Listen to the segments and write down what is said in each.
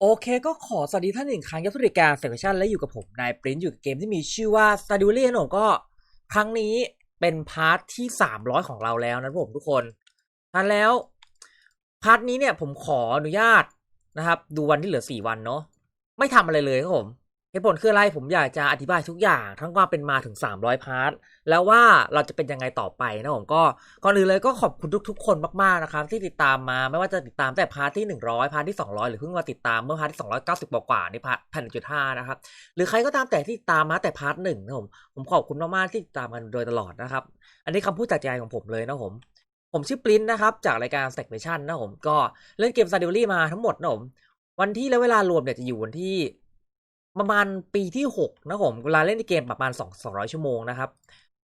โอเคก็ขอสวัสดีท่านหนึ่งครั้งยับสุริการเซสชั่นและอยู่กับผมนายปริ้นอยู่กับเกมที่มีชื่อว่า s t a d u l i นะผมก็ครั้งนี้เป็นพาร์ทที่ 300 ของเราแล้วนะผมทุกคนทันแล้วพาร์ทนี้เนี่ยผมขออนุญาตนะครับ ดูวันที่เหลือ 4 วันเนาะไม่ทำอะไรเลยครับผม ตุผลคืออะไรผมอยากจะอธิบายทุกอย่างทั้งความเป็นมาถึง 300 พาร์ท แล้วว่าเราจะเป็นยังไงต่อไปนะผมก็ก่อนอื่นเลยก็ขอบคุณทุกๆ คนมากๆนะครับที่ติดตามมาไม่ว่าจะติดตามแต่พาร์ทที่ 100 พาร์ทที่ 200 หรือเพิ่งมาติดตามเมื่อพาร์ทที่290กว่าๆในพาร์ทพันจุดห้านะครับหรือใครก็ตามแต่ที่ตามมาแต่พาร์ทหนึ่งนะผมผมขอบคุณมากๆที่ติดตามกันโดยตลอดนะครับอันนี้คำพูดจากใจของผมเลยนะผมผมชื่อปริ้นนะครับจากรายการ s t a g n a t i o n นะผมก็เล่นเกม s t a d u l y มาทั้งหมดนะผมวันที่และเวลารวมเนี่ยจะอยู่วันที่ ประมาณปีที่หกนะผมเวลาเล่นในเกมประมาณสองสองร้อยชั่วโมงนะครับ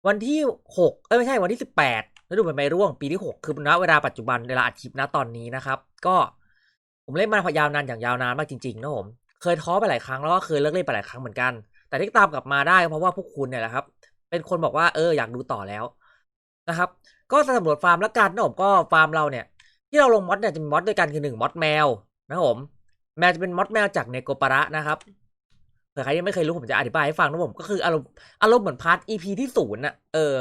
วันที่หกเอ้ยไม่ใช่วันที่สิบแปดฤดูใบไม้ร่วงปีที่หกคือณเวลาปัจจุบันเวลาอัดคลิปนะตอนนี้นะครับ ก็ผมเล่นมาพยาวนานอย่างยาวนานมากจริงๆนะผมเคยท้อไปหลายครั้งแล้วก็เคยเลิกเล่นไปหลายครั้งเหมือนกัน แต่ที่ตามกลับมาได้เพราะว่าพวกคุณเนี่ยแหละครับ เป็นคนบอกว่าเอออยากดูต่อแล้วนะครับ ก็สำรวจฟาร์มแล้วกันนะผมก็ฟาร์มเราเนี่ย ที่เราลงมอดเนี่ยจะมีมอดด้วยกันคือหนึ่งมอดแมวนะผมแมวจะเป็นมอดแมวจากเนโกปาระนะครับ ผื่อใครยังไม่เคยรู้ผมจะอธิบายให้ฟังนะผมก็คืออารมณ์อารมณ์เหมือนพาร์ท EP ที่ศูนย์น่ะเออ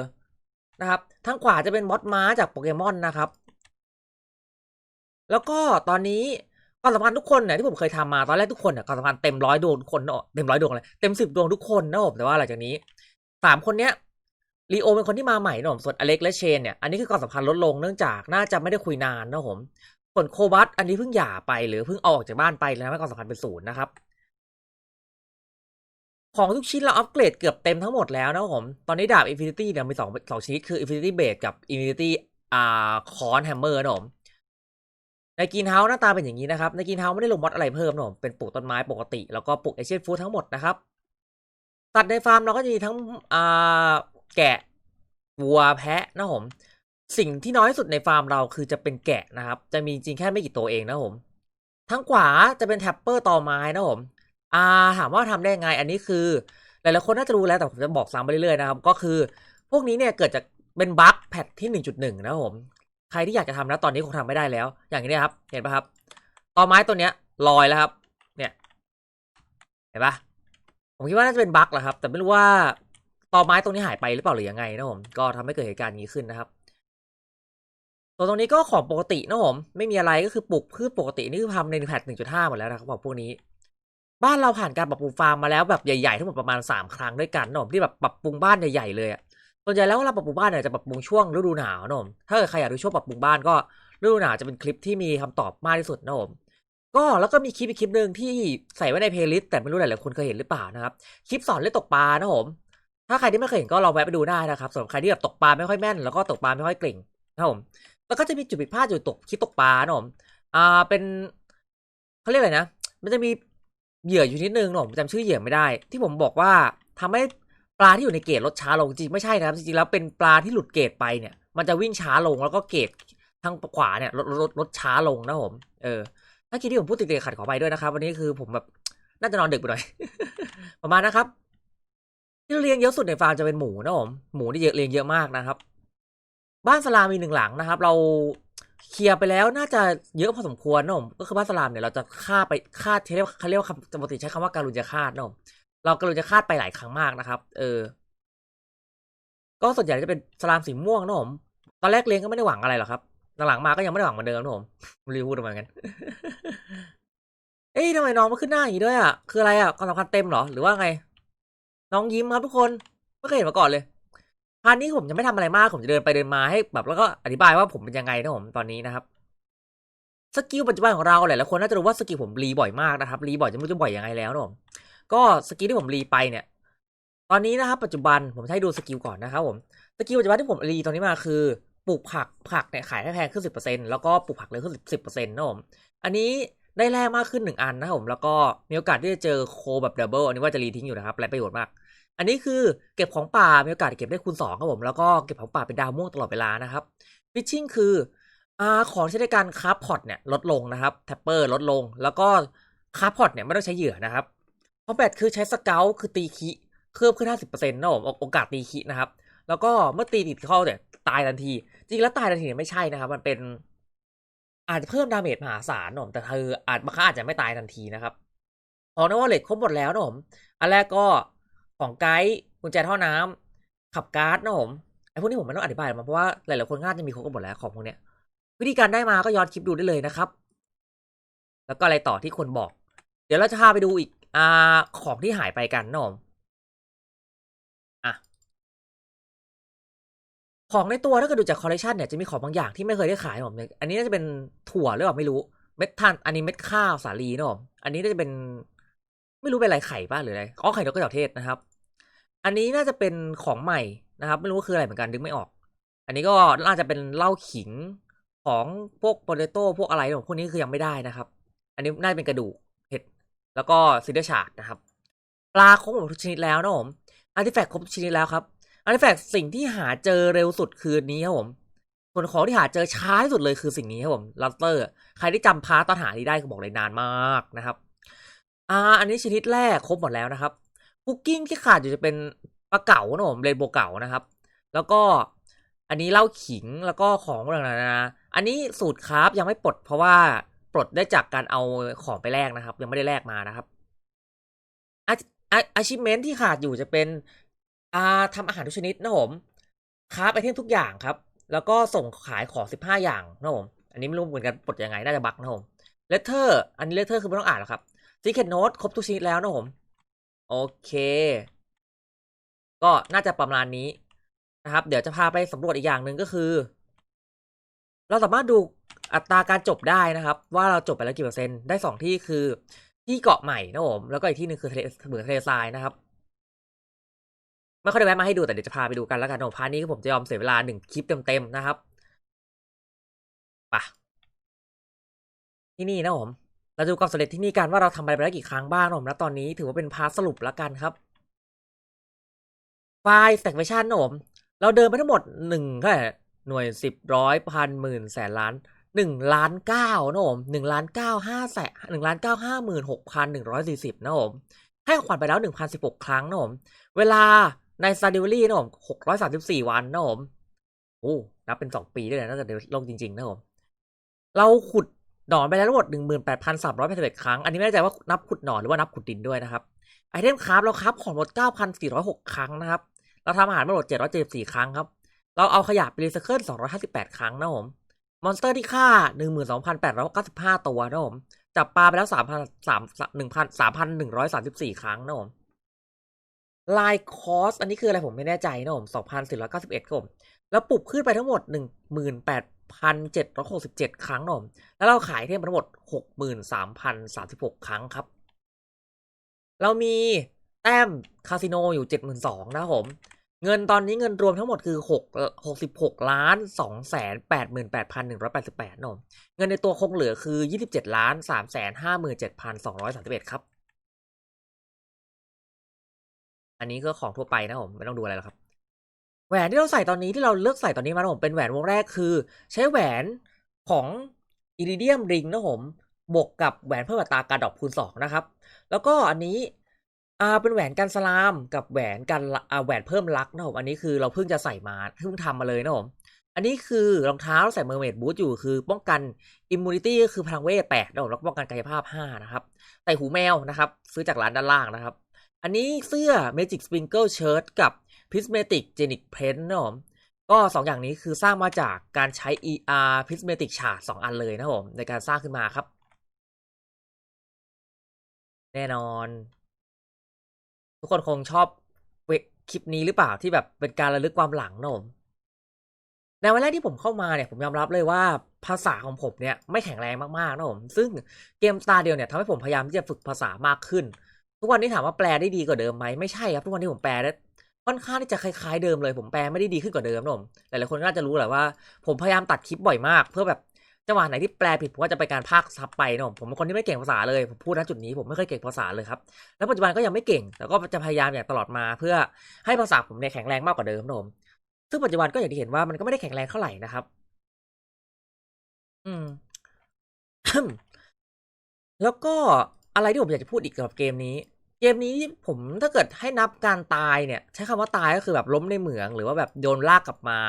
นะครับทั้งขวาจะเป็นมอดม้าจากโปเกมอนนะครับ แล้วก็ตอนนี้ความสัมพันธ์ทุกคนเนี่ยที่ผมเคยทำมาตอนแรกทุกคนเนี่ยความสัมพันธ์เต็มร้อยดวงทุกคนเนอะเต็มร้อยดวงเลยเต็มสิบดวงทุกคนนะผมแต่ว่าหลังจากนี้สามคนเนี้ยลีโอเป็นคนที่มาใหม่นะผมส่วนอเล็กและเชนเนี่ยอันนี้คือความสัมพันธ์ลดลงเนื่องจากน่าจะไม่ได้คุยนานนะผมส่วนโคบัสอันนี้เพิ่งหย่าไปหรือเพิ่งออกจากบ้านไปแล้วทำให้ความสัมพันธ์เป็นศูนย์นะครับ ของทุกชิ้นเราอัปเกรดเกือบเต็มทั้งหมดแล้วนะครับผม ตอนนี้ดาบ Infinity เนี่ยมีสองสองชนิดคือ Infinity Blade กับ Infinity อ่าคอนแฮมเมอร์นะผมในกินเฮาส์หน้าตาเป็นอย่างนี้นะครับ ในกินเฮาส์ไม่ได้ลงมอดอะไรเพิ่มนะผมเป็นปลูกต้นไม้ปกติ แล้วก็ปลูกเอเชียนฟู้ดทั้งหมดนะครับตัดในฟาร์มเราก็จะมีทั้งอ่าแกะวัวแพะนะผมสิ่งที่น้อยที่สุดในฟาร์มเราคือจะเป็นแกะนะครับ จะมีจริงแค่ไม่กี่ตัวเองนะผม ทั้งขวาจะเป็นแท็ปเปอร์ต่อไม้นะผม อ่าถามว่าทำได้ยังไง อันนี้คือ หลายๆคนน่าจะรู้แล้วแต่ผมจะบอกซ้ำไปเรื่อยๆนะครับ ก็คือ พวกนี้เนี่ยเกิดจากเป็นบั๊กแพทที่ 1.1 นะครับผมใครที่อยากจะทำนะตอนนี้คงทำไม่ได้แล้ว อย่างนี้ครับ เห็นปะครับตอไม้ตัวเนี้ยลอยแล้วครับ เนี่ยเห็นปะผมคิดว่าน่าจะเป็นบั๊กแหละครับ แต่ไม่รู้ว่าตอไม้ตรงนี้หายไปหรือเปล่าหรือยังไงนะผมก็ทำให้เกิดเหตุการณ์นี้ขึ้นนะครับตัวตรงนี้ก็ของปกตินะผมไม่มีอะไรก็คือปลูกพืชปกตินี่คือทำในแพท1.5หมดแล้วนะครับบอกพวกนี้ บ้านเราผ่านการปรับปรุงฟาร์มมาแล้วแบบใหญ่ๆทั้งหมดประมาณ 3 ครั้งด้วยกันนมที่แบบปรับปรุงบ้านใหญ่ๆเลยอะส่วนใหญ่แล้วเวลาปรับปรุงบ้านเนี่ยจะปรับปรุงช่วงฤดูหนาวนมถ้าเกิดใครอยากดูช่วงปรับปรุงบ้านก็ฤดูหนาวจะเป็นคลิปที่มีคำตอบมากที่สุดนมก็แล้วก็มีคลิปอีกคลิปหนึ่งที่ใส่ไว้ในเพลย์ลิสต์แต่ไม่รู้หลายๆคนเคยเห็นหรือเปล่านะครับคลิปสอนเล่นตกปลานะผมถ้าใครที่ไม่เคยเห็นก็ลองแวะไปดูได้นะครับสำหรับใครที่แบบตกปลาไม่ค่อยแม่นแล้วก็ตกปลาไม่ค่อยเก่งนะผมแล้วก็จะมีจุดผิดพลาดอยู่ตกคลิปตกปลานะผมอ่าเป็นเขาเรียกอะไรนะ มันจะมี เหยื่ออยู่นิดนึงนะผมจำชื่อเหยื่อไม่ได้ ที่ผมบอกว่าทำให้ปลาที่อยู่ในเกตลดช้าลงจริงไม่ใช่นะครับจริงๆแล้วเป็นปลาที่หลุดเกตไปเนี่ย มันจะวิ่งช้าลงแล้วก็เกตทางขวาเนี่ยลดลดลดช้าลงนะผมเออถ้าคิดที่ผมพูดติดๆขัดขอไปด้วยนะครับ วันนี้คือผมแบบน่าจะนอนดึกไปหน่อย ประมาณนะครับ ที่เลี้ยงเยอะสุดในฟาร์มจะเป็นหมูนะผมหมูที่เยอะเลี้ยงเยอะมากนะครับ บ้านสลามีหนึ่งหลังนะครับ เรา เคลียร์ไปแล้วน่าจะเยอะพอสมควรนะผมก็คือบ้านสลามเนี่ยเราจะฆ่าไปฆ่าเรียกเขาเรียกว่าคำปกติใช้คำว่าการุญจะฆ่านะผมเราการุญจะฆ่าไปหลายครั้งมากนะครับ เออ ก็ส่วนใหญ่จะเป็นสลามสีม่วงนะผมตอนแรกเลี้ยงก็ไม่ได้หวังอะไรหรอกครับหลังๆมาก็ยังไม่ได้หวังเหมือนเดิมนะผมรู้พูดทำไมกันเอ้ยทำไมน้องมาขึ้นหน้าอย่างนี้ด้วยอะคืออะไรอะความสำคัญเต็มเหรอหรือว่าไง น้องยิ้มครับทุกคนไม่เคยเห็นมาก่อนเลย พาร์ทนี้ผมจะไม่ทำอะไรมาก ผมจะเดินไปเดินมาให้แบบแล้วก็อธิบายว่าผมเป็นยังไงนะผมตอนนี้นะครับ สกิลปัจจุบันของเราหลายๆคนน่าจะรู้ว่าสกิลผมรีบ่อยมากนะครับรีบ่อยจะไม่รู้จะบ่อยยังไงแล้วนะผมก็สกิลที่ผมรีไปเนี่ย ตอนนี้นะครับ ปัจจุบันผมให้ดูสกิลก่อนนะครับผมสกิลปัจจุบันที่ผมรีตอนนี้มาคือปลูกผักผักเนี่ยขายให้แพงขึ้นสิบเปอร์เซ็นต์แล้วก็ปลูกผักเลยขึ้นสิบเปอร์เซ็นต์นะผมอันนี้ได้แร่มากขึ้นหนึ่งอันนะครับผมแล้วก็มีโอกาสที่จะเจอโคแบบดับเบิลอันนี้ว่าจะรีทิ้งอยู่นะครับไรประโยชน์มาก อันนี้คือเก็บของป่ามีโอกาสเก็บได้คูณสองครับผมแล้วก็เก็บของป่าเป็นดาวม่วงตลอดเวลานะครับฟิชชิ่งคืออ่าของใช้ในการคราฟพอตเนี่ยลดลงนะครับแท็ปเปอร์ลดลง แล้วก็คราฟพอตเนี่ยไม่ต้องใช้เหยื่อนะครับคอมแบทคือใช้สเกลคือตีคีเพิ่มขึ้นห้าสิบเปอร์เซ็นต์นะผมโอกาสตีคีนะครับ แล้วก็เมื่อตีติดเข้าเนี่ยตายทันที จริงแล้วตายทันทีเนี่ยไม่ใช่นะครับ มันเป็นอาจจะเพิ่มดาเมจมหาศาลนะผมแต่คืออาจบางครั้งอาจจะไม่ตายทันทีนะครับพอนว่าเหล็กครบหมดแล้วนะผมอันแรกก็ ของไกด์กุญแจท่อน้ำขับการ์ดนะผมไอ้พวกนี้ผมไม่ต้องอธิบายมาเพราะว่าหลายๆคนง่ายจะมีครบกันหมดแล้วของพวกเนี้ย วิธีการได้มาก็ย้อนคลิปดูได้เลยนะครับ แล้วก็อะไรต่อที่คนบอก เดี๋ยวเราจะพาไปดูอีกอ่าของที่หายไปกันนะผมอะของในตัวถ้าเกิดดูจากคอลเลคชันเนี่ยจะมีของบางอย่างที่ไม่เคยได้ขายผมอันนี้น่าจะเป็นถั่วหรือเปล่าไม่รู้เม็ดทานอันนี้เม็ดข้าวสาลีนะผมอันนี้น่าจะเป็น ไม่รู้เป็นอะไรไข่ป้าหรืออะไรอ๋อไข่นกกระจอกเทศนะครับ อันนี้น่าจะเป็นของใหม่นะครับ ไม่รู้ว่าคืออะไรเหมือนกันดึงไม่ออก อันนี้ก็น่าจะเป็นเหล้าขิงของพวกโปเตโต้พวกอะไรของพวกนี้คือยังไม่ได้นะครับ อันนี้น่าจะเป็นกระดูกเห็ดแล้วก็ซิเดอร์ชาร์ดนะครับปลาครบหมดทุกชนิดแล้วนะผมอาร์ติแฟกต์ครบทุกชนิดแล้วครับอาร์ติแฟกต์สิ่งที่หาเจอเร็วสุดคือนี้ครับผมส่วนของที่หาเจอช้าที่สุดเลยคือสิ่งนี้ครับผมลัสเตอร์ ใครที่จำพาร์ตตอนหานี้ได้ก็บอกเลยนานมากนะครับ อ่า อันนี้ชนิดแรกครบหมดแล้วนะครับคุกกิ้งที่ขาดอยู่จะเป็นปลาเก๋านะผมเรนโบว์เก๋านะครับ แล้วก็อันนี้เหล้าขิงแล้วก็ของอะไรนะอันนี้สูตรคราฟยังไม่ปลดเพราะว่าปลดได้จากการเอาของไปแลกนะครับ ยังไม่ได้แลกมานะครับอาอาชีพเมนที่ขาดอยู่จะเป็นอ่าทำอาหารทุกชนิดนะผมคราฟไอเทมทุกอย่างครับ แล้วก็ส่งขายของสิบห้าอย่างนะผมอันนี้ไม่รู้เหมือนกันปลดยังไงน่าจะบักนะผมเลเทอร์อันนี้เลเทอร์คือไม่ต้องอ่านหรอกครับ ซีเคทโนตครบทุกชนิดแล้วนะผม โอเค ก็น่าจะประมาณนี้นะครับ เดี๋ยวจะพาไปสำรวจอีกอย่างหนึ่งก็คือ เราสามารถดูอัตราการจบได้นะครับ ว่าเราจบไปแล้วกี่เปอร์เซ็นต์ได้สองที่คือ ที่เกาะใหม่นะผมแล้วก็อีกที่หนึ่งคือทะเลเหมือนทะเลทรายนะครับไม่ค่อยได้แวะมาให้ดูแต่เดี๋ยวจะพาไปดูกันแล้วกันผมพาร์ทนี้ผมจะยอมเสียเวลาหนึ่งคลิปเต็มๆนะครับปะที่นี่นะผม เราดูความสำเร็จที่นี่กันว่าเราทำอะไรไปแล้วกี่ครั้งบ้างนะผมแล้วตอนนี้ถือว่าเป็นพาร์ทสรุปแล้วกันครับ ไฟล์ stack version นะผมเราเดินไปทั้งหมดหนึ่งก็หน่วยสิบร้อยพันหมื่นแสนล้านหนึ่งล้านเก้านะผมหนึ่งล้านเก้าห้าแสนหนึ่งล้านเก้าห้าหมื่นหกพันหนึ่งร้อยสี่สิบนะผมให้ของขวัญไปแล้วหนึ่งพันสิบหกครั้งนะผมเวลาใน s t a r d i v a l y นะผมหกร้อยสามสิบสี่วันนะผมโอ้นับเป็นสองปีด้วยนะถ้าเกิดลงจริงๆนะผมเราขุด หนอนไปแล้วทั้งหมดหนึ่งหมื่นแปดพันสามร้อยแปดสิบเอ็ดครั้ง อันนี้ไม่แน่ใจว่านับขุดหนอนหรือว่านับขุดดินด้วยนะครับ ไอเทมคราฟเราคราฟของหมดเก้าพันสี่ร้อยหกครั้งนะครับ เราทำอาหารมาหมดเจ็ดร้อยเจ็ดสี่ครั้งครับ เราเอาขยะไปรีไซเคิลสองร้อยห้าสิบแปดครั้งนะผม มอนสเตอร์ที่ฆ่าหนึ่งหมื่นสองพันแปดร้อยเก้าสิบห้าตัวนะผม จับปลาไปแล้วสามพันหนึ่งพันสามพันหนึ่งร้อยสามสิบสี่ครั้งนะผมลายคอส อันนี้คืออะไรผมไม่แน่ใจนะผมสองพันสี่ร้อยเก้าสิบเอ็ดครับผมแล้วปลุกขึ้นไปทั้งหมดหนึ่ งหมื่นแปดพันเจ็ดร้อยหกสิบเจ็ดครั้งนมแล้วเราขายเทมทั้งหมดหกหมื่นสามพันสามสิบหกครั้งครับ เรามีแต้มคาสิโนอยู่เจ็ดหมื่นสองนะครับผม เงินตอนนี้เงินรวมทั้งหมดคือหกหกสิบหกล้านสองแสนแปดหมื่นแปดพันหนึ่งร้อยแปดสิบแปดนมเงินในตัวคงเหลือคือยี่สิบเจ็ดล้านสามแสนห้าหมื่นเจ็ดพันสองร้อยสามสิบเอ็ดครับ อันนี้ก็ของทั่วไปนะผม ไม่ต้องดูอะไรแล้วครับ แหวนที่เราใส่ตอนนี้ที่เราเลือกใส่ตอนนี้มาผมเป็นแหวนวงแรกคือ ใช้แหวนของอิริเดียมริงนะผมบวกกับแหวนเพิ่มอัตราการดอกคูณสองนะครับ แล้วก็อันนี้อ่าเป็นแหวนกันสลามกับแหวนกันอ่าแหวนเพิ่มลักนะผมอันนี้คือเราเพิ่งจะใส่มาเพิ่งทำมาเลยนะผมอันนี้คือรองเท้าใส่เมอร์เมดบูทอยู่คือ ป้องกันอิมมูนิตี้ก็คือพลังเวทแปดนะผมแล้วก็ป้องกันกายภาพห้านะครับใส่หูแมวนะครับ ซื้อจากร้านด้านล่างนะครับ อันนี้เสื้อ Magic Sprinkle Shirt กับ Prismatic Genic Print นะผมก็สองอย่างนี้คือสร้างมาจากการใช้ ER Prismatic Chart สองอันเลยนะผม ในการสร้างขึ้นมาครับ แน่นอน ทุกคนคงชอบคลิปนี้หรือเปล่าที่แบบเป็นการระลึกความหลังนะผมในวันแรกที่ผมเข้ามาเนี่ยผมยอมรับเลยว่าภาษาของผมเนี่ยไม่แข็งแรงมากๆนะผม ซึ่งเกม Star เดียวเนี่ยทำให้ผมพยายามที่จะฝึกภาษามากขึ้น ทุกวันนี้ถามว่าแปลได้ดีกว่าเดิมไหมไม่ใช่ครับทุกวันนี้ผมแปลได้ ค่อนข้างที่จะคล้ายๆเดิมเลยผมแปลไม่ได้ดีขึ้นกว่าเดิมนะผมหลายๆคนก็น่าจะรู้แหละว่า ผมพยายามตัดคลิปบ่อยมาก เพื่อแบบจังหวะไหนที่แปลผิดผมก็จะไปการพากซับไปนะผมผมเป็นคนที่ไม่เก่งภาษาเลยผมพูดณจุดนี้ผมไม่เคยเก่งภาษาเลยครับแล้วปัจจุบันก็ยังไม่เก่งแต่ก็จะพยายามอย่างตลอดมา เพื่อให้ภาษาผมเนี่ยแข็งแรงมากกว่าเดิมนะผมซึ่งปัจจุบันก็อย่างที่เห็นว่ามันก็ไม่ได้แข็งแรงเท่าไหร่นะครับ อืม แล้วก็อะไรที่ผมอยากจะพูดอีกกับเกมนี้ เกมนี้ผมถ้าเกิดให้นับการตายเนี่ย ใช้คำว่าตายก็คือแบบล้มในเหมือง หรือว่าแบบโดนลากกลับมา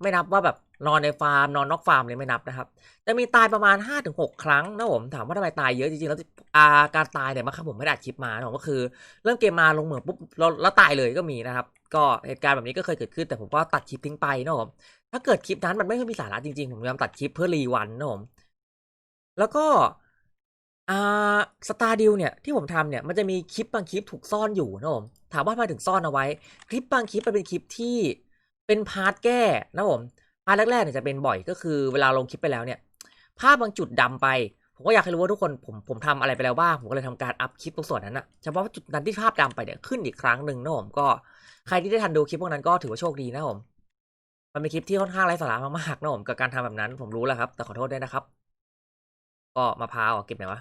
ไม่นับว่าแบบนอนในฟาร์มนอนนอกฟาร์มเลยไม่นับนะครับ จะมีตายประมาณ 5-6 ครั้งนะผมถามว่าทำไมตายเยอะจริงๆแล้วอาการตายเนี่ยมาครับผมไม่ได้อัดคลิปมานะผมก็คือ เริ่มเกมมาลงเหมืองปุ๊บแล้วแล้วตายเลยก็มีนะครับ ก็เหตุการณ์แบบนี้ก็เคยเกิดขึ้นแต่ผมก็ตัดคลิปทิ้งไปนะผมถ้าเกิดคลิปนั้นมันไม่ค่อยมีสาระจริงๆผมพยายามตัดคลิปเพื่อรีวันนะผมแล้วก็ อ่าสตาร์ดิวเนี่ยที่ผมทำเนี่ยมันจะมีคลิปบางคลิปถูกซ่อนอยู่นะผมถามว่าทำไมถึงซ่อนเอาไว้ คลิปบางคลิปมันเป็นคลิปที่เป็นพาร์ทแก้นะผมพาร์ทแรกๆเนี่ยจะเป็นบ่อยก็คือเวลาลงคลิปไปแล้วเนี่ยภาพบางจุดดำไป ผมก็อยากให้รู้ว่าทุกคนผมผมทำอะไรไปแล้วบ้างผมก็เลยทำการอัพคลิปตรงส่วนนั้นนะเฉพาะจุดนั้นที่ภาพดำไปเนี่ยขึ้นอีกครั้งหนึ่งนะผมก็ใครที่ได้ทันดูคลิปพวกนั้นก็ถือว่าโชคดีนะผมมันเป็นคลิปที่ค่อนข้างไร้สาระมากๆนะผมกับการทำแบบนั้น ผมรู้แล้วครับ แต่ขอโทษด้วยนะครับ ก็มะพร้าวเก็บไหนวะ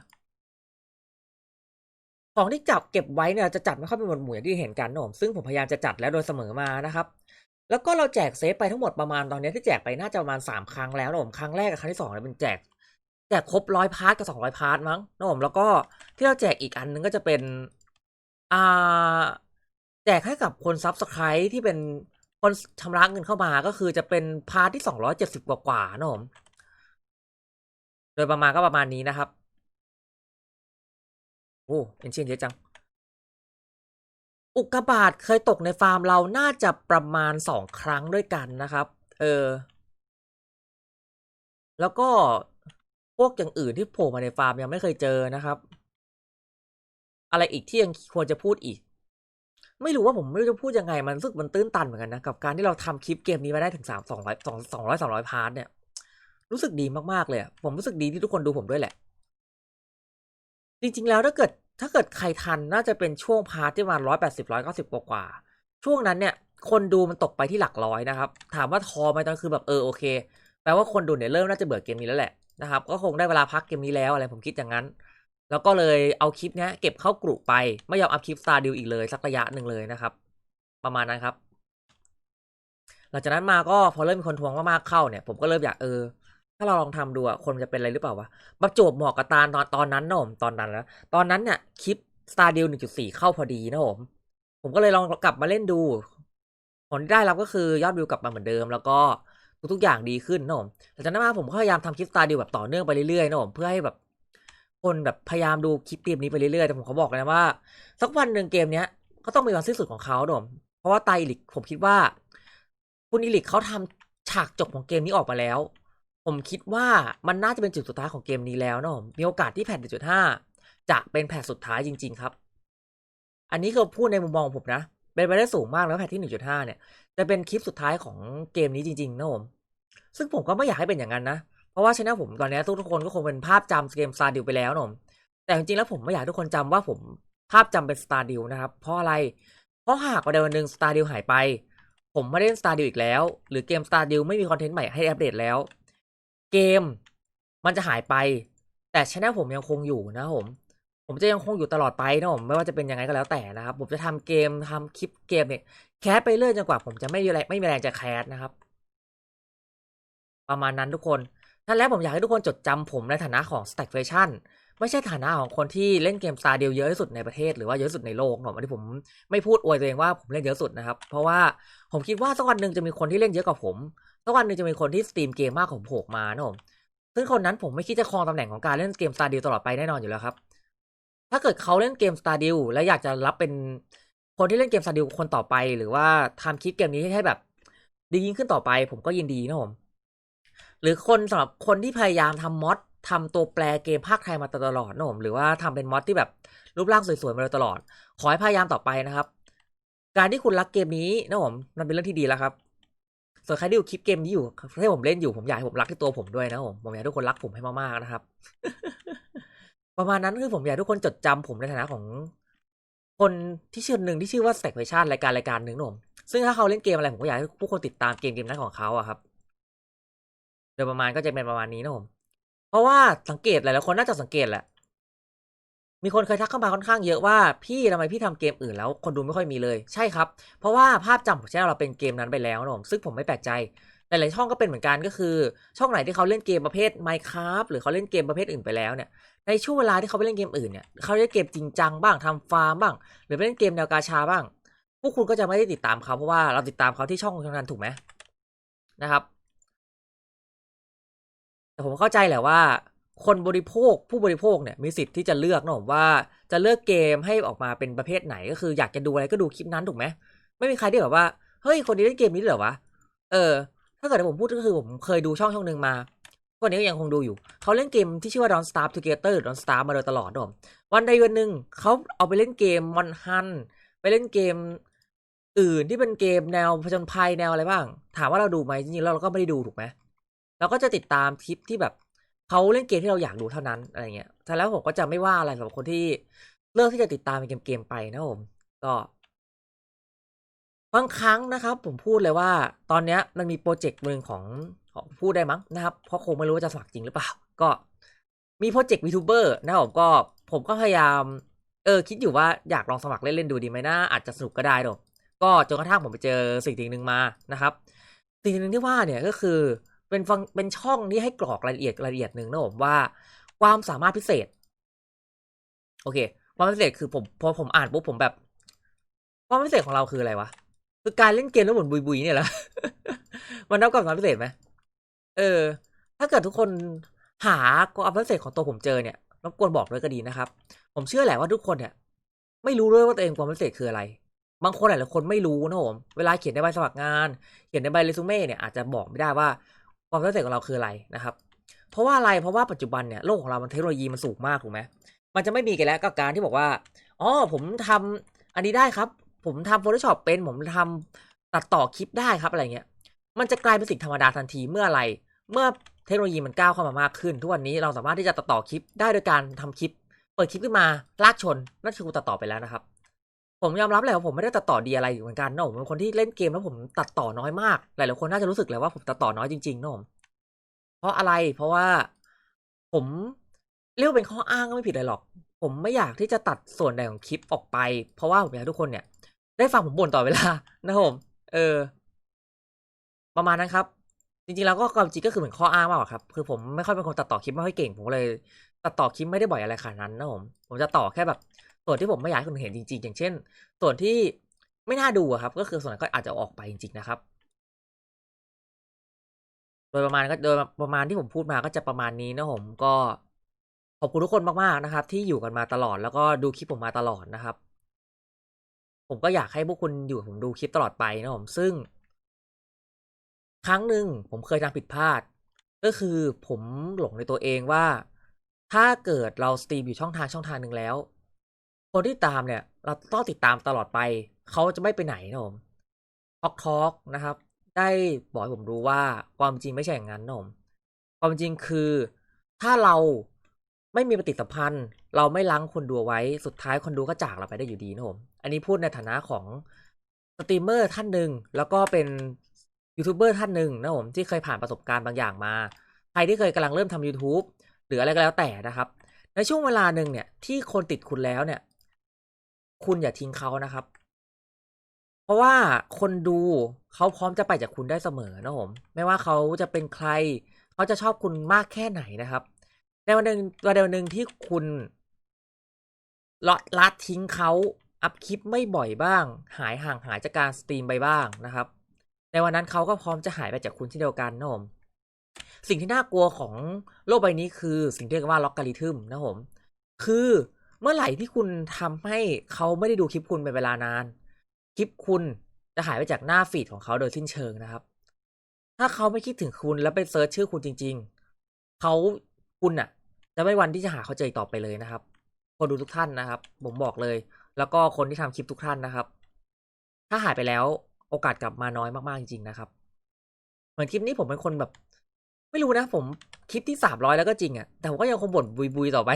ของที่จับเก็บไว้เนี่ยจะจัดไม่ค่อยเป็นหมวดหมู่อย่างที่เห็นกันนะผมซึ่งผมพยายามจะจัดแล้วโดยเสมอมานะครับ แล้วก็เราแจกเซฟไปทั้งหมดประมาณตอนนี้ที่แจกไปน่าจะประมาณสามครั้งแล้วนะผมครั้งแรกกับครั้งที่สองเนี่ยเป็นแจกแจกครบร้อยพาร์ทกับสองร้อยพาร์ทมั้งนะผมแล้วก็ที่เราแจกอีกอันนึงก็จะเป็นอ่าแจกให้กับคนซับสไครต์ที่เป็นคนชำระเงินเข้ามาก็คือจะเป็นพาร์ทที่สองร้อยเจ็ดสิบกว่าๆนะผมโดยประมาณก็ประมาณนี้นะครับ โอ้เอ็นเชียนเยอะจัง อุกกาบาตเคยตกในฟาร์มเราน่าจะประมาณสองครั้งด้วยกันนะครับ เออ แล้วก็พวกอย่างอื่นที่โผล่มาในฟาร์มยังไม่เคยเจอนะครับ อะไรอีกที่ยังควรจะพูดอีก ไม่รู้ว่าผมไม่รู้จะพูดยังไง มันรู้สึกมันตื้นตันเหมือนกันนะกับการที่เราทำคลิปเกมนี้มาได้ถึงสามสองร้อยสองสองร้อยสองร้อยพาร์ทเนี่ยรู้สึกดีมากๆเลยผมรู้สึกดีที่ทุกคนดูผมด้วยแหละ จริงๆ แล้วถ้าเกิดถ้าเกิดใครทันน่าจะเป็นช่วงพาร์ทที่ประมาณร้อยแปดสิบร้อยเก้าสิบกว่าๆช่วงนั้นเนี่ย คนดูมันตกไปที่หลักร้อยนะครับ ถามว่าทอไหมตอนนนคือแบบเออโอเค แปลว่าคนดูเนี่ยเริ่มน่าจะเบื่อเกมนี้แล้วแหละนะครับ ก็คงได้เวลาพักเกมนี้แล้วอะไรผมคิดอย่างนั้น แล้วก็เลยเอาคลิปเนี้ยเก็บเข้ากรุไป ไม่ยอมอัพคลิป Star Deal อีกเลย สักระยะหนึ่งเลยนะครับ ประมาณนั้นครับ หลังจากนั้นมาก็พอเริ่มมีคนทวงมากๆเข้าเนี่ย ผมก็เริ่มอยากเออ ถ้าเราลองทำดูอะคนจะเป็นอะไรหรือเปล่าวะประจวบเหมาะกับตาตอนตอนนั้นนะผมตอนนั้นแล้วตอนนั้นเนี่ยคลิป Star Deal 1.4เข้าพอดีนะผมผมก็เลยลองกลับมาเล่นดูผลที่ได้รับก็คือยอดวิวกลับมาเหมือนเดิม แล้วก็ทุกๆอย่างดีขึ้นนะผมหลังจากนั้นมาผมก็พยายามทำคลิป Star Deal แบบต่อเนื่องไปเรื่อยๆนะผมเพื่อให้แบบคนแบบพยายามดูคลิปเกมนี้ไปเรื่อยๆแต่ผมเขาบอกนะว่า สักวันหนึ่งเกมเนี้ยก็ต้องมีวันสิ้นสุดของเขานะผมเพราะว่าไตลิกผมคิดว่าคุณอิลิกเขาทำฉากจบของเกมนี้ออกมาแล้ว ผมคิดว่ามันน่าจะเป็นจุดสุดท้ายของเกมนี้แล้วเนะผมมีโอกาสที่แพท1.5จะเป็นแพทสุดท้ายจริง ๆ ครับ อันนี้คือพูดในมุมมองผมนะ เป็นไปได้สูงมากแล้วแพทที่ 1.5 เนี่ย จะเป็นคลิปสุดท้ายของเกมนี้จริงๆนะผม ซึ่งผมก็ไม่อยากให้เป็นอย่างนั้นนะ เพราะว่าช anel ผมตอนนี้ทุกๆคนก็คงเป็นภาพจำเกม Star Deal ไปแล้วนะผมแต่จริงๆแล้วผมไม่อยากให้ทุกคนจำว่าผมภาพจำเป็น Star Deal นะครับ เพราะอะไร เพราะหากวันใดวันหนึ่ง Star Deal หายไป ผมไม่ได้เล่น Star Deal อีกแล้ว หรือเกม Star Deal ไม่มีคอนเทนต์ใหม่ให้อัปเดตแล้ว เกมมันจะหายไป แต่ช anel ผมยังคงอยู่นะผม ผมจะยังคงอยู่ตลอดไปนะผมไม่ว่าจะเป็นยังไงก็แล้วแต่นะครับ ผมจะทำเกมทำคลิปเกมเนี่ยแคสไปเรื่อยจนกว่า ผมจะไม่มีแรงไม่มีแรงจะแคสนะครับ ประมาณนั้นทุกคนนั่นแล้วผมอยากให้ทุกคนจดจำผมในฐานะของ Stack Fashion ไม่ใช่ฐานะของคนที่เล่นเกม Star Deal เยอะที่สุดในประเทศหรือว่าเยอะที่สุดในโลกหรอกอันที่ผมไม่พูดอวยตัวเองว่าผมเล่นเยอะสุดนะครับ เพราะว่าผมคิดว่าสักวันหนึ่งจะมีคนที่เล่นเยอะกว่าผม สักวันหนึ่งจะมีคนที่สตรีมเกมมากกว่าผมโผล่มานะผมซึ่งคนนั้นผมไม่คิดจะครองตำแหน่งของการเล่นเกม Star Deal ตลอดไปแน่นอนอยู่แล้วครับ ถ้าเกิดเขาเล่นเกม Star Deal และอยากจะรับเป็นคนที่เล่นเกม Star Deal คนต่อไป หรือว่าทำคลิปเกมนี้ให้แบบดียิ่งขึ้นต่อไป ผมก็ยินดีนะผมหรือคนสำหรับคนที่พยายามทำมอดทำตัวแปลเกมภาคไทยมาตลอดนะผมหรือว่าทำเป็นมอดที่แบบรูปร่างสวยๆมาโดยตลอด ขอให้พยายามต่อไปนะครับ การที่คุณรักเกมนี้นะผมมันเป็นเรื่องที่ดีแล้วครับ ส่วนใครที่ดูคลิปเกมนี้อยู่ให้ผมเล่นอยู่ผมอยากให้ผมรักที่ตัวผมด้วยนะผมผมอยากให้ทุกคนรักผมให้มากๆนะครับ ประมาณนั้นคือผมอยากให้ทุกคนจดจำผมในฐานะของ คนที่ชื่อหนึ่งที่ชื่อว่า Stack Fashion รายการรายการหนึ่งนะผมซึ่งถ้าเขาเล่นเกมอะไรผมก็อยากให้ผู้คนติดตามเกมเกมนั้นของเขาอะครับโดยประมาณก็จะเป็นประมาณนี้นะผม เพราะว่าสังเกตหลายๆคนน่าจะสังเกตแหละ มีคนเคยทักเข้ามาค่อนข้างเยอะว่าพี่ทำไมพี่ทำเกมอื่นแล้วคนดูไม่ค่อยมีเลยใช่ครับ เพราะว่าภาพจำของช่องเราเป็นเกมนั้นไปแล้วนะผมซึ่งผมไม่แปลกใจหลายๆช่องก็เป็นเหมือนกันก็คือ ช่องไหนที่เขาเล่นเกมประเภท Minecraft หรือเขาเล่นเกมประเภทอื่นไปแล้วเนี่ยในช่วงเวลาที่เขาไปเล่นเกมอื่นเนี่ยเขาเล่นเกมจริงจังบ้างทำฟาร์มบ้าง หรือไปเล่นเกมแนวกาชาบ้าง พวกคุณก็จะไม่ได้ติดตามเขาเพราะว่าเราติดตามเขาที่ช่องทางนั้นถูกไหมนะครับแต่ผมเข้าใจแหละว่า คนบริโภคผู้บริโภคเนี่ยมีสิทธิ์ที่จะเลือกนะผมว่าจะเลือกเกมให้ออกมาเป็นประเภทไหนก็คืออยากจะดูอะไรก็ดูคลิปนั้นถูกไหมไม่มีใครที่แบบว่าเฮ้ยคนนี้เล่นเกมนี้เหรอวะเออ ถ้าเกิดผมพูดก็คือผมเคยดูช่องช่องหนึ่งมาคนนี้ก็ยังคงดูอยู่ เขาเล่นเกมที่ชื่อว่า Don't Starve Together Don't Starve มาโดยตลอดนะผมวันใดวันหนึ่งเขาเอาไปเล่นเกมมอนฮันไปเล่นเกมอื่นที่เป็นเกมแนวผจญภัยแนวอะไรบ้าง ถามว่าเราดูไหมจริงๆแล้วเราก็ไม่ได้ดูถูกไหมเราก็จะติดตามคลิปที่แบบ เขาเล่นเกมที่เราอยากดูเท่านั้นอะไรเงี้ยแต่แล้วผมก็จะไม่ว่าอะไรสำหรับคนที่เลือกที่จะติดตามเป็นเกมๆไปนะผม ก็บางครั้งนะครับ ผมพูดเลยว่า ตอนเนี้ยมันมีโปรเจกต์หนึ่งของของพูดได้มั้งนะครับ เพราะคงไม่รู้ว่าจะสมัครจริงหรือเปล่า ก็มีโปรเจกต์วีทูเบอร์นะครับผมก็ผมก็พยายาม เออคิดอยู่ว่าอยากลองสมัครเล่นๆดูดีไหมนะอาจจะสนุกก็ได้ดอกก็จนกระทั่งผมไปเจอสิ่งหนึ่งมานะครับ สิ่งหนึ่งที่ว่าเนี่ยก็คือ เป็นฟังเป็นช่องที่ให้กรอกรายละเอียดรายละเอียดหนึ่งนะผมว่าความสามารถพิเศษ โอเค ความพิเศษคือผมพอผมอ่านปุ๊บผมแบบ ความพิเศษของเราคืออะไรวะคือการเล่นเกมแล้วหมุนบุยบุยๆเนี่ยแหละมันนับกับความพิเศษไหมเออ ถ้าเกิดทุกคนหาความพิเศษของตัวผมเจอเนี่ยรบกวนบอกด้วยก็ดีนะครับ ผมเชื่อแหละว่าทุกคนเนี่ย ไม่รู้ด้วยว่าตัวเองความพิเศษคืออะไร บางคนหลายๆคนไม่รู้นะผมเวลาเขียนในใบสมัครงาน เขียนในใบเรซูเม่เนี่ยอาจจะบอกไม่ได้ว่า ความพิเศษของเราคืออะไรนะครับ เพราะว่าอะไรเพราะว่าปัจจุบันเนี่ยโลกของเรามันเทคโนโลยีมันสูงมากถูกไหมมันจะไม่มีกันแล้วกับการที่บอกว่าอ๋อผมทำอันนี้ได้ครับ ผมทำ Photoshop เป็นผมทำตัดต่อคลิปได้ครับอะไรเงี้ยมันจะกลายเป็นสิ่งธรรมดาทันทีเมื่ออะไร เมื่อเทคโนโลยีมันก้าวเข้ามามากขึ้น ทุกวันนี้เราสามารถที่จะตัดต่อคลิปได้โดยการทำคลิป เปิดคลิปขึ้นมาลากชนนั่นคือกูตัดต่อไปแล้วนะครับ ผมยอมรับเลยว่าผมไม่ได้ตัดต่อดีอะไรอยู่เหมือนกันนะผมเป็นคนที่เล่นเกมแล้วผมตัดต่อน้อยมาก หลายๆคนน่าจะรู้สึกเลยว่าผมตัดต่อน้อยจริงๆนะผมเพราะอะไรเพราะว่าผมเรียกว่าเป็นข้ออ้างก็ไม่ผิดเลยหรอก ผมไม่อยากที่จะตัดส่วนใดของคลิปออกไป เพราะว่าผมอยากทุกคนเนี่ย ได้ฟังผมบ่นต่อเวลานะผม เออ ประมาณนั้นครับ จริงๆแล้วก็ความจริงก็คือเหมือนข้ออ้างมากกว่าครับ คือผมไม่ค่อยเป็นคนตัดต่อคลิปไม่ค่อยเก่ง ผมเลย ตัดต่อคลิปไม่ได้บ่อยอะไรขนาดนั้นนะผม ผมจะต่อแค่แบบ ส่วนที่ผมไม่อยากให้คนเห็นจริง ๆ อย่างเช่น ส่วนที่ไม่น่าดูครับ ก็คือส่วนนั้นก็อาจจะออกไปจริง ๆ นะครับ โดยประมาณก็โดยประมาณที่ผมพูดมาก็จะประมาณนี้นะผมก็ขอบคุณทุกคนมากๆนะครับ ที่อยู่กันมาตลอดแล้วก็ดูคลิปผมมาตลอดนะครับ ผมก็อยากให้พวกคุณอยู่กับผมดูคลิปตลอดไปนะผมซึ่ง ครั้งหนึ่งผมเคยทำผิดพลาด ก็คือผมหลงในตัวเองว่า ถ้าเกิดเราสตรีมอยู่ช่องทางช่องทางหนึ่งแล้ว คนที่ตามเนี่ย เราต้องติดตามตลอดไป เขาจะไม่ไปไหนนะผมทอกทอกนะครับ ได้บอกให้ผมรู้ว่าความจริงไม่ใช่อย่างนั้นนะผมความจริงคือถ้าเราไม่มีปฏิสัมพันธ์ เราไม่ล้างคนดูไว้สุดท้ายคนดูก็จากเราไปได้อยู่ดีนะผมอันนี้พูดในฐานะของสตรีมเมอร์ท่านหนึ่งแล้วก็เป็นยูทูบเบอร์ท่านหนึ่งนะผมที่เคยผ่านประสบการณ์บางอย่างมา ใครที่เคยกำลังเริ่มทำ YouTube หรืออะไรก็แล้วแต่นะครับ ในช่วงเวลาหนึ่งเนี่ยที่คนติดคุณแล้วเนี่ย คุณอย่าทิ้งเขานะครับ เพราะว่าคนดูเขาพร้อมจะไปจากคุณได้เสมอนะผมไม่ว่าเขาจะเป็นใคร เขาจะชอบคุณมากแค่ไหนนะครับ ในวันหนึ่งวันใดวันหนึ่งที่คุณละละทิ้งเขาอัพคลิปไม่บ่อยบ้าง หายห่างหายจากการสตรีมไปบ้างนะครับ ในวันนั้นเขาก็พร้อมจะหายไปจากคุณเช่นเดียวกันนะผมสิ่งที่น่ากลัวของโลกใบนี้คือสิ่งที่เรียกว่าล็อกการิทึมนะผมคือ เมื่อไหร่ที่คุณทำให้เขาไม่ได้ดูคลิปคุณเป็นเวลานาน คลิปคุณจะหายไปจากหน้าฟีดของเขาโดยสิ้นเชิงนะครับ ถ้าเขาไม่คิดถึงคุณแล้วไปเซิร์ชชื่อคุณจริง ๆ เขาคุณอะจะไม่วันที่จะหาเขาเจออีกต่อไปเลยนะครับ คนดูทุกท่านนะครับ ผมบอกเลย แล้วก็คนที่ทำคลิปทุกท่านนะครับ ถ้าหายไปแล้วโอกาสกลับมาน้อยมากๆจริง ๆ นะครับ เหมือนคลิปนี้ผมเป็นคนแบบ ไม่รู้นะผมคลิปที่สามร้อยแล้วก็จริงอะแต่ผมก็ยังคงบ่นบุยๆต่อไป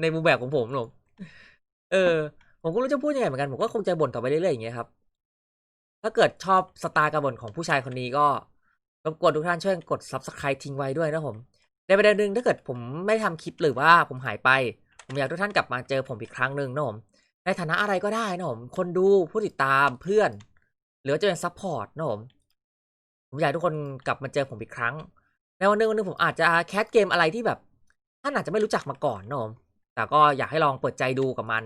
ในมุมแบบของผมหรอก เออ ผมก็รู้จะพูดยังไงเหมือนกัน ผมก็คงจะบ่นต่อไปเรื่อยๆอย่างเงี้ยครับ ถ้าเกิดชอบสไตล์การบ่นของผู้ชายคนนี้ก็รบกวนทุกท่านช่วยกด subscribe ทิ้งไว้ด้วยนะผม ในประเด็นหนึ่งถ้าเกิดผมไม่ทำคลิปหรือว่าผมหายไป ผมอยากทุกท่านกลับมาเจอผมอีกครั้งหนึ่งนะผม ในฐานะอะไรก็ได้นะผม คนดูผู้ติดตามเพื่อน หรือว่าจะเป็นซัพพอร์ตนะผม ผมอยากทุกคนกลับมาเจอผมอีกครั้ง ในวันหนึงวันหนึงผมอาจจะแคสเกมอะไรที่แบบ ท่านอาจจะไม่รู้จักมาก่อนนะผม แต่ก็อยากให้ลองเปิดใจดูกับมัน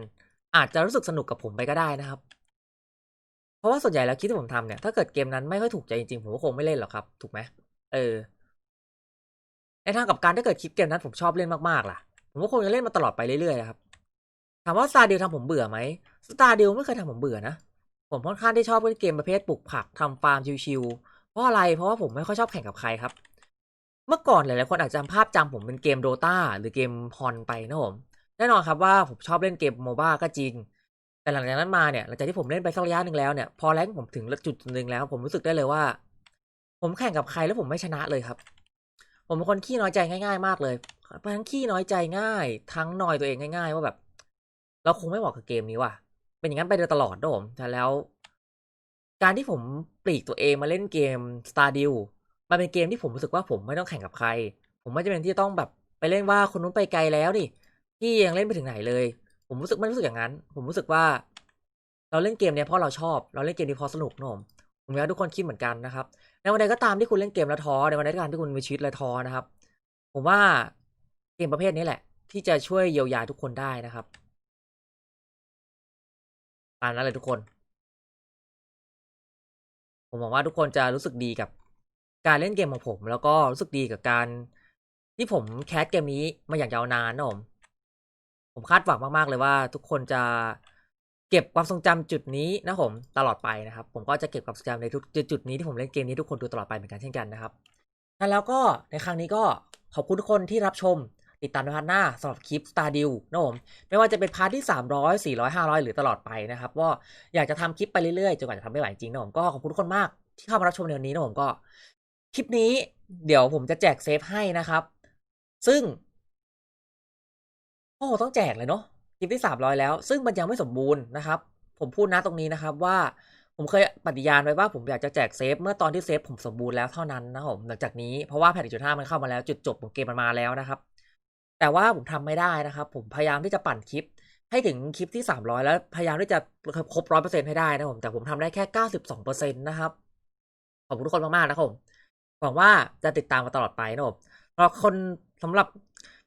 อาจจะรู้สึกสนุกกับผมไปก็ได้นะครับ เพราะว่าส่วนใหญ่แล้วคลิปที่ผมทำเนี่ย ถ้าเกิดเกมนั้นไม่ค่อยถูกใจจริงๆ ผมก็คงไม่เล่นหรอกครับ ถูกไหมเออ ในทางกับการถ้าเกิดคลิปเกมนั้นผมชอบเล่นมากๆล่ะ ผมก็คงจะเล่นมาตลอดไปเรื่อยๆครับ ถามว่าสตาร์ดิวทำผมเบื่อไหมสตาร์ดิวไม่เคยทำผมเบื่อนะ ผมค่อนข้างที่ชอบเล่นเกมประเภทปลูกผักทำฟาร์มชิวๆ เพราะอะไร เพราะว่าผมไม่ค่อยชอบแข่งกับใครครับเมื่อก่อนหลายๆคนอาจจะจำภาพจำผมเป็นเกมโดตาหรือเกมฮอนไปนะผม แน่นอนครับว่าผมชอบเล่นเกมโมบ้าก็จริง แต่หลังจากนั้นมาเนี่ยหลังจากที่ผมเล่นไปสักระยะหนึ่งแล้วเนี่ยพอแรงผมถึงจุดหนึ่งแล้ว ผมรู้สึกได้เลยว่า ผมแข่งกับใครแล้วผมไม่ชนะเลยครับ ผมเป็นคนขี้น้อยใจง่าย ๆ มากเลยทั้งขี้น้อยใจง่าย ทั้งนอยตัวเองง่าย ๆ ว่าแบบ เราคงไม่เหมาะกับเกมนี้ว่ะ เป็นอย่างนั้นไปโดยตลอดนะผมแต่แล้ว การที่ผมปลีกตัวเองมาเล่นเกม Stardew มันเป็นเกมที่ผมรู้สึกว่าผมไม่ต้องแข่งกับใคร ผมไม่จำเป็นที่จะต้องแบบไปเล่นว่าคนนู้นไปไกลแล้วนี่ พี่ยังเล่นไปถึงไหนเลย ผมรู้สึกไม่รู้สึกอย่างนั้น ผมรู้สึกว่า เราเล่นเกมเนี้ยเพราะเราชอบ เราเล่นเกมนี้เพราะสนุกนมผมอยากทุกคนคิดเหมือนกันนะครับในวันใดก็ตามที่คุณเล่นเกมแล้วท้อในวันใดก็ตามที่คุณมีชีวิตแล้วท้อนะครับ ผมว่าเกมประเภทนี้แหละ ที่จะช่วยเยียวยาทุกคนได้นะครับตามนั้นเลยทุกคน ผมหวังว่าทุกคนจะรู้สึกดีกับการเล่นเกมของผม แล้วก็รู้สึกดีกับการที่ผมแคสเกมนี้มาอย่างยาวนานนะผม ผมคาดหวังมาก ๆ เลยว่า ทุกคนจะเก็บความทรงจำจุดนี้นะผมตลอดไปนะครับ ผมก็จะเก็บความทรงจำในทุกจุดนี้ที่ผมเล่นเกมนี้ทุกคนดูตลอดไปเหมือนกันเช่นกันนะครับแล้วก็ในครั้งนี้ก็ขอบคุณทุกคนที่รับชมติดตามในพาร์ทหน้าสำหรับคลิป Stardew นะผมไม่ว่าจะเป็นพาร์ทที่ 300 400 500 หรือตลอดไปนะครับว่าอยากจะทำคลิปไปเรื่อยๆจนกว่าจะทำไม่ไหวจริงนะผมก็ขอบคุณทุกคนมากที่เข้ามารับชมในวันนี้นะผมก็ คลิปนี้เดี๋ยวผมจะแจกเซฟให้นะครับ ซึ่ง โอ้ต้องแจกเลยเนาะคลิปที่ 300 แล้ว ซึ่งมันยังไม่สมบูรณ์นะครับ ผมพูดนะตรงนี้นะครับว่าผมเคยปฏิญาณไว้ว่าผมอยากจะแจกเซฟเมื่อตอนที่เซฟผมสมบูรณ์แล้วเท่านั้นนะผมหลังจากนี้เพราะว่าแพทจุดห้ามันเข้ามาแล้วจุดจบของเกมมันมาแล้วนะครับ แต่ว่าผมทำไม่ได้นะครับ ผมพยายามที่จะปั่นคลิป ให้ถึงคลิปที่ 300 แล้วพยายามที่จะครบร้อยเปอร์เซ็นต์ให้ได้นะผมแต่ผมทำได้แค่92เปอร์เซ็นต์นะครับขอบคุณทุกคนมากๆนะครับผมหวังว่าจะติดตามมาตลอดไปนะผมสำหรับคนสำหรับ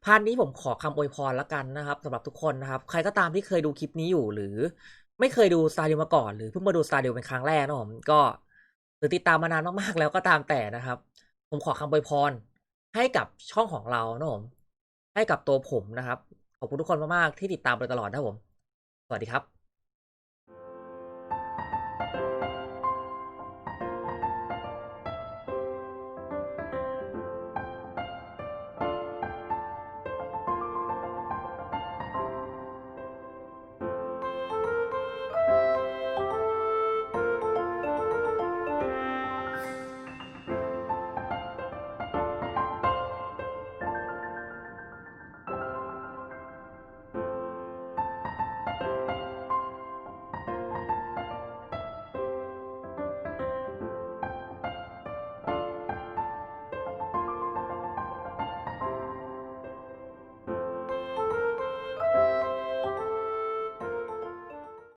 พาร์ทนี้ผมขอคำอวยพรละกันนะครับสำหรับทุกคนนะครับ ใครก็ตามที่เคยดูคลิปนี้อยู่หรือ ไม่เคยดู s t a r d e w มาก่อน หรือเพิ่งมาดู s t a r d e w เป็นครั้งแรกนะผมก็หรือติดตามมานานมากๆแล้วก็ตามแต่นะครับ ผมขอคำอวยพรให้กับช่องของเรานะผมให้กับตัวผมนะครับ ขอบคุณทุกคนมากๆที่ติดตามไปตลอดนะผม สวัสดีครับ